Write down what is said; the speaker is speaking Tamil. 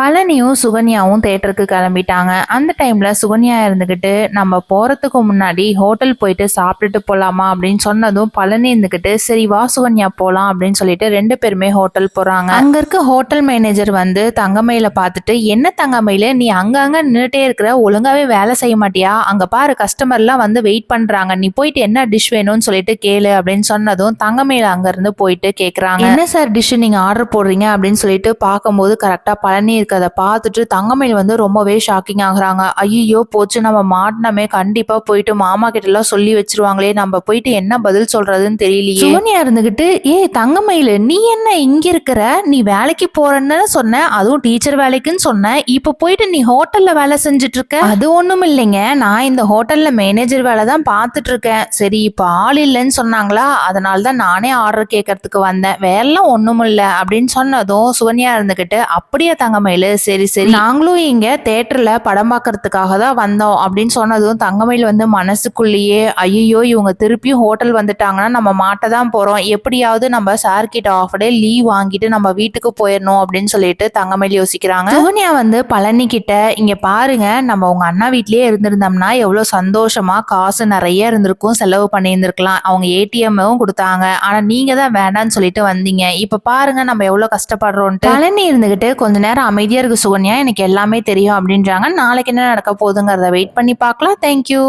பழனியும் சுகன்யாவும் தேட்டருக்கு கிளம்பிட்டாங்க. அந்த டைம்ல சுகன்யா இருந்துகிட்டு நம்ம போறதுக்கு முன்னாடி ஹோட்டல் போயிட்டு சாப்பிட்டுட்டு போலாமா? அப்படின்னு சொன்னதும் பழனி இருந்துகிட்டு சரி வா சுகன்யா போலாம் அப்படின்னு சொல்லிட்டு ரெண்டு பேருமே ஹோட்டல் போறாங்க. அங்க இருக்க ஹோட்டல் மேனேஜர் வந்து தங்கமயில பார்த்துட்டு என்ன தங்கமயில நீ அங்கங்க நின்றுட்டே இருக்கிற ஒழுங்காவே வேலை செய்ய மாட்டியா? அங்க பாரு கஸ்டமர்லாம் வந்து வெயிட் பண்றாங்க. நீ போயிட்டு என்ன டிஷ் வேணும்னு சொல்லிட்டு கேளு அப்படின்னு சொன்னதும் தங்கமயில அங்க இருந்து போயிட்டு கேக்குறாங்க. என்ன சார் டிஷ் நீங்க ஆர்டர் போடுறீங்க? அப்படின்னு சொல்லிட்டு பார்க்கும்போது கரெக்டா பழனி இருக்கிறத பார்த்துட்டு தங்கமயில் வந்து ரொம்பவே ஷாக்கிங் ஆகுறாங்க. ஐயோ போச்சு நம்ம மாட்டினமே கண்டிப்பா போயிட்டு மாமா கிட்ட எல்லாம் சொல்லி வச்சிருவாங்களே நம்ம போயிட்டு என்ன பதில் சொல்றதுன்னு தெரியலையே. சுகன்யா இருந்துகிட்டு ஏய் தங்கமயில் நீ என்ன இங்க இருக்கிற? நீ வேலைக்கு போறேன்னு சொன்ன? அதுவும் டீச்சர் வேலைக்குன்னு சொன்ன? இப்ப போயிட்டு நீ ஹோட்டல்ல வேலை செஞ்சுட்டு இருக்க அது ஒண்ணும் இல்லைங்க. நான் இந்த ஹோட்டல்ல மேனேஜர் வேலை தான் பார்த்துட்டு இருக்கேன் சரி இப்ப ஆள் இல்லைன்னு சொன்னாங்களா? அதனால தான் நானே ஆர்டர் கேட்கறதுக்கு வந்தேன். வேலைலாம் ஒண்ணும் இல்ல அப்படின்னு சொன்னதும் சுகன்யா இருந்துகிட்டு அப்படியே தங்கமயில் சரி சரி. நாங்களும் இங்க தேட்டர்ல படம் பார்க்கறதுக்காக தான் வந்தோம் அப்படின்னு சொன்னதும் தங்கமயில் வந்து மனசுக்குள்ளேயே ஐயோ இவங்க திருப்பியும் ஹோட்டல் வந்துட்டாங்கன்னா நம்ம மாட்ட தான் போறோம். எப்படியாவது நம்ம சார் கிட்ட ஆஃப் டே லீவ் வாங்கிட்டு நம்ம வீட்டுக்கு போயிடணும் அப்படின்னு சொல்லிட்டு தங்கமயில் யோசிக்கிறாங்க. சுகன்யா வந்து பழனி கிட்ட இங்க பாருங்க நம்ம உங்க அண்ணா வீட்லயே இருந்திருந்தோம்னா எவ்வளவு சந்தோஷமா காசு நிறைய இருந்திருக்கும் செலவு பண்ணியிருந்திருக்கலாம். அவங்க ஏடிஎம்மும் கொடுத்தாங்க. ஆனா நீங்க தான் வேண்டாம்னு சொல்லிட்டு வந்தீங்க. இப்ப பாருங்க நம்ம எவ்வளவு கஷ்டப்படுறோம்ட்டு பழனி இருந்துகிட்டு கொஞ்ச நேரம் அமைதியா இருக்கு சுகன்யா. எனக்கு எல்லாமே தெரியும் அப்படின்றாங்க. நாளைக்கு என்ன நடக்க போகுதுங்கிறத வெயிட் பண்ணி பார்க்கலாம். தேங்க்யூ